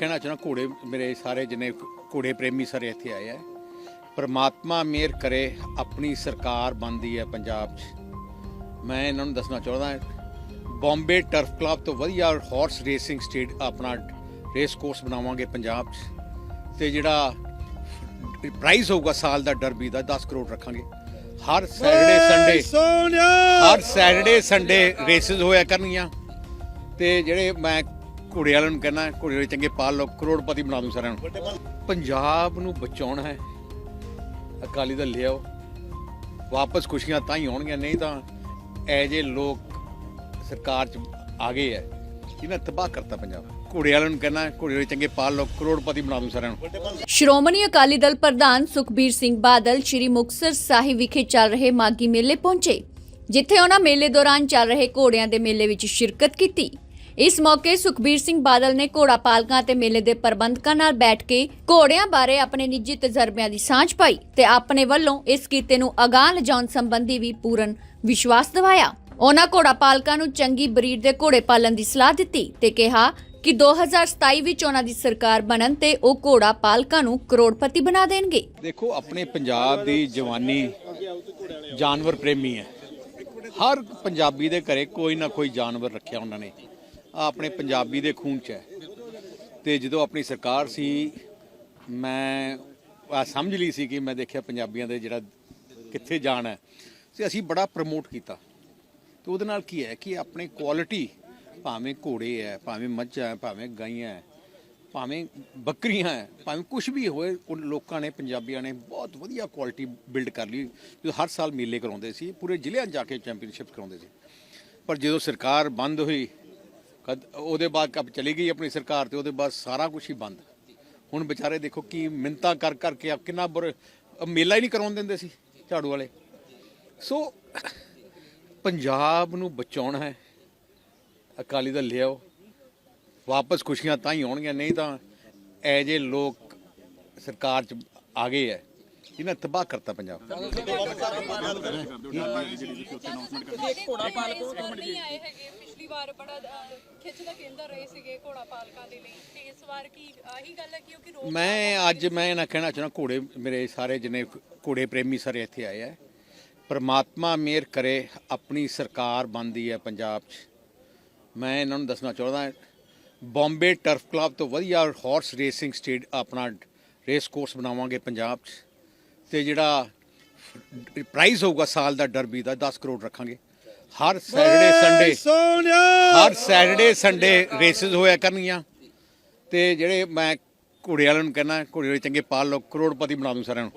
ਕਹਿਣਾ ਚਾਹੁੰਦਾ ਘੋੜੇ ਮੇਰੇ ਸਾਰੇ ਜਿੰਨੇ ਘੋੜੇ ਪ੍ਰੇਮੀ ਸਾਰੇ ਇੱਥੇ ਆਏ ਆ। ਪਰਮਾਤਮਾ ਮਿਹਰ ਕਰੇ ਆਪਣੀ ਸਰਕਾਰ ਬਣਦੀ ਹੈ ਪੰਜਾਬ 'ਚ। ਮੈਂ ਇਹਨਾਂ ਨੂੰ ਦੱਸਣਾ ਚਾਹੁੰਦਾ ਬੰਬੇ ਟਰਫ ਕਲੱਬ ਤੋਂ ਵਧੀਆ ਹਾਰਸ ਰੇਸਿੰਗ ਸਟੇਟ ਆਪਣਾ ਰੇਸ ਕੋਰਸ ਬਣਾਵਾਂਗੇ ਪੰਜਾਬ 'ਚ। ਤੇ ਜਿਹੜਾ ਪ੍ਰਾਈਜ਼ ਹੋਊਗਾ ਸਾਲ ਦਾ ਡਰਬੀ ਦਾ 10 ਕਰੋੜ ਰੱਖਾਂਗੇ। ਹਰ ਸੈਟਰਡੇ ਸੰਡੇ ਹਰ ਸੈਟਰਡੇ ਸੰਡੇ ਰੇਸਿਸ ਹੋਇਆ ਕਰਨੀਆਂ। ਤੇ ਜਿਹੜੇ ਮੈਂ ਘੋੜੇ ਵਾਲਿਆਂ ਨੂੰ ਕਹਿੰਦਾ ਘੋੜੇ ਵਾਲੇ ਚੰਗੇ ਪਾਲ ਲੋ ਕਰੋੜਪਤੀ ਬਣਾ ਦੂੰ ਸਾਰਿਆਂ ਨੂੰ। ਪੰਜਾਬ ਨੂੰ ਬਚਾਉਣਾ ਹੈ। ਅਕਾਲੀ ਦਲ ਲਿਆਓ। ਵਾਪਸ ਖੁਸ਼ੀਆਂ ਤਾਂ ਹੀ ਆਉਣਗੀਆਂ ਨਹੀਂ ਤਾਂ ਐ ਜੇ ਲੋਕ ਸਰਕਾਰ ਚ ਆ ਗਏ ਐ ਇਹਨਾਂ ਤਬਾਹ ਕਰਤਾ ਪੰਜਾਬ। ਘੋੜੇ ਵਾਲਿਆਂ ਨੂੰ ਕਹਿੰਦਾ ਘੋੜੇ ਵਾਲੇ ਚੰਗੇ ਪਾਲ ਲੋ ਕਰੋੜਪਤੀ ਬਣਾ ਦੂੰ ਸਾਰਿਆਂ ਨੂੰ। ਸ਼੍ਰੋਮਣੀ ਅਕਾਲੀ ਦਲ ਪ੍ਰਧਾਨ ਸੁਖਬੀਰ ਸਿੰਘ ਬਾਦਲ ਸ੍ਰੀ ਮੁਕਤਸਰ ਸਾਹਿਬ ਵਿਖੇ ਚੱਲ ਰਹੇ ਮਾਗੀ ਮੇਲੇ ਪਹੁੰਚੇ ਜਿੱਥੇ ਉਹਨਾਂ ਮੇਲੇ ਦੌਰਾਨ ਚੱਲ ਰਹੇ ਘੋੜਿਆਂ ਦੇ ਮੇਲੇ ਵਿੱਚ ਸ਼ਿਰਕਤ ਕੀਤੀ। ਇਸ ਮੌਕੇ ਸੁਖਬੀਰ ਸਿੰਘ ਬਾਦਲ ਨੇ ਘੋੜਾ ਪਾਲਕਾਂ ਤੇ ਮੇਲੇ ਦੇ ਪ੍ਰਬੰਧਕਾਂ ਨਾਲ ਬੈਠ ਕੇ ਘੋੜਿਆਂ ਬਾਰੇ ਆਪਣੇ ਨਿੱਜੀ ਤਜਰਬਿਆਂ ਦੀ ਸਾਂਝ ਪਾਈ ਤੇ ਆਪਣੇ ਵੱਲੋਂ ਇਸ ਕੀਤੇ ਨੂੰ ਅਗਾਂਹ ਲਿਜਾਉਣ ਸੰਬੰਧੀ ਵੀ ਪੂਰਨ ਵਿਸ਼ਵਾਸ ਦਿਵਾਇਆ। ਉਹਨਾਂ ਘੋੜਾ ਪਾਲਕਾਂ ਨੂੰ ਚੰਗੀ ਬਰੀਡ ਦੇ ਘੋੜੇ ਪਾਲਣ ਦੀ ਸਲਾਹ ਦਿੱਤੀ ਤੇ ਕਿਹਾ ਕਿ 2027 ਵਿੱਚ ਉਹਨਾਂ ਦੀ ਸਰਕਾਰ ਬਣਨ ਤੇ ਉਹ ਘੋੜਾ ਪਾਲਕਾਂ ਨੂੰ ਕਰੋੜਪਤੀ ਬਣਾ ਦੇਣਗੇ। ਦੇਖੋ, ਆਪਣੇ ਪੰਜਾਬ ਦੀ ਜਵਾਨੀ ਜਾਨਵਰ ਪ੍ਰੇਮੀ ਹੈ। ਹਰ ਪੰਜਾਬੀ ਦੇ ਘਰੇ ਕੋਈ ਨਾ ਕੋਈ ਜਾਨਵਰ ਰੱਖਿਆ ਉਹਨਾਂ ਨੇ। ਆਪਣੇ ਪੰਜਾਬੀ ਦੇ ਖੂਨ 'ਚ ਹੈ। ਤੇ ਜਦੋਂ ਆਪਣੀ ਸਰਕਾਰ ਸੀ, ਮੈਂ ਆ ਸਮਝ ਲਈ ਸੀ ਕਿ ਮੈਂ ਦੇਖਿਆ ਪੰਜਾਬੀਆਂ ਦੇ ਜਿਹੜਾ ਕਿੱਥੇ ਜਾਣਾ ਹੈ। ਤੇ ਅਸੀਂ ਬੜਾ ਪ੍ਰਮੋਟ ਕੀਤਾ। ਤੇ ਉਹਦੇ ਨਾਲ ਕੀ ਹੈ ਕਿ ਆਪਣੇ ਕੁਆਲਿਟੀ ਭਾਵੇਂ ਘੋੜੇ ਹੈ, ਭਾਵੇਂ ਮੱਝਾਂ ਹੈ, ਭਾਵੇਂ ਗਾਈਆਂ ਹੈ, ਭਾਵੇਂ ਬੱਕਰੀਆਂ ਹੈ, ਭਾਵੇਂ ਕੁਝ ਵੀ ਹੋਏ, ਉਹ ਲੋਕਾਂ ਨੇ, ਪੰਜਾਬੀਆਂ ਨੇ ਬਹੁਤ ਵਧੀਆ ਕੁਆਲਿਟੀ ਬਿਲਡ ਕਰ ਲਈ। ਜੋ ਹਰ ਸਾਲ ਮੇਲੇ ਕਰਾਉਂਦੇ ਸੀ, ਪੂਰੇ ਜ਼ਿਲ੍ਹਿਆਂ 'ਚ ਜਾ ਕੇ ਚੈਂਪੀਅਨਸ਼ਿਪ ਕਰਾਉਂਦੇ ਸੀ। ਪਰ ਜਦੋਂ ਸਰਕਾਰ ਬੰਦ ਹੋਈ ਉਹਦੇ ਬਾਅਦ ਕਬ ਚਲੀ ਗਈ ਆਪਣੀ ਸਰਕਾਰ ਤੇ, ਉਹਦੇ ਬਾਅਦ ਸਾਰਾ ਕੁਝ ਹੀ ਬੰਦ। ਹੁਣ ਵਿਚਾਰੇ ਦੇਖੋ ਕੀ ਮਿੰਤਾ ਕਰ ਕਰਕੇ ਕਿੰਨਾ ਬੁਰ ਮੇਲਾ ਹੀ ਨਹੀਂ ਕਰਾਉਣ ਦਿੰਦੇ ਸੀ ਝਾੜੂ ਵਾਲੇ। ਸੋ, ਪੰਜਾਬ ਨੂੰ ਬਚਾਉਣਾ ਹੈ। ਅਕਾਲੀ ਦਲ ਲਿਆਓ। ਵਾਪਸ ਖੁਸ਼ੀਆਂ ਤਾਂ ਹੀ ਆਉਣਗੀਆਂ, ਨਹੀਂ ਤਾਂ ਐ ਜੇ ਲੋਕ ਸਰਕਾਰ ਚ ਆ ਗਏ ਐ ਇਹਨਾਂ ਤਬਾਹ ਕਰਤਾ ਪੰਜਾਬ। ਘੋੜਾ ਪਾਲਕੋ ਨਹੀਂ ਆਏ ਹੈਗੇ ਪਿਛਲੀ ਵਾਰ ਬੜਾ ਅਹ, ਖਿੱਚ ਦਾ ਕੇਂਦਰ ਰਹੇ ਸੀਗੇ ਘੋੜਾ ਪਾਲਕਾਂ ਦੇ ਲਈ ਤੇ ਇਸ ਵਾਰ ਕੀ ਆਹੀ ਗੱਲ ਹੈ ਕਿਉਂਕਿ ਰੋਕ ਮੈਂ ਅੱਜ ਮੈਂ ਇਹਨਾਂ ਕਹਿਣਾ ਚਾਹੁੰਦਾ ਘੋੜੇ ਮੇਰੇ ਸਾਰੇ ਜਿੰਨੇ ਘੋੜੇ ਪ੍ਰੇਮੀ ਸਾਰੇ ਇੱਥੇ ਆਏ ਆ। ਪਰਮਾਤਮਾ ਮਿਹਰ ਕਰੇ ਆਪਣੀ ਸਰਕਾਰ ਬਣਦੀ ਹੈ ਪੰਜਾਬ 'ਚ। ਮੈਂ ਇਹਨਾਂ ਨੂੰ ਦੱਸਣਾ ਚਾਹੁੰਦਾ ਬੰਬੇ ਟਰਫ ਕਲੱਬ ਤੋਂ ਵਧੀਆ ਹਾਰਸ ਰੇਸਿੰਗ ਸਟੇਟ ਆਪਣਾ ਰੇਸ ਕੋਰਸ ਬਣਾਵਾਂਗੇ ਪੰਜਾਬ 'ਚ। ਤੇ ਜਿਹੜਾ ਪ੍ਰਾਈਜ਼ ਹੋਊਗਾ ਸਾਲ ਦਾ ਡਰਬੀ ਦਾ 10 ਕਰੋੜ ਰੱਖਾਂਗੇ। ਹਰ ਸੈਟਰਡੇ ਸੰਡੇ ਹਰ ਸੈਟਰਡੇ ਸੰਡੇ ਰੇਸਿਸ ਹੋਇਆ ਕਰਨੀਆਂ। ਤੇ ਜਿਹੜੇ ਮੈਂ ਘੋੜੇ ਵਾਲਿਆਂ ਨੂੰ ਕਹਿੰਦਾ ਘੋੜੇ ਵਾਲੇ ਚੰਗੇ ਪਾਲ ਲੋ ਕਰੋੜਪਤੀ ਬਣਾ ਦੂੰ ਸਾਰਿਆਂ ਨੂੰ।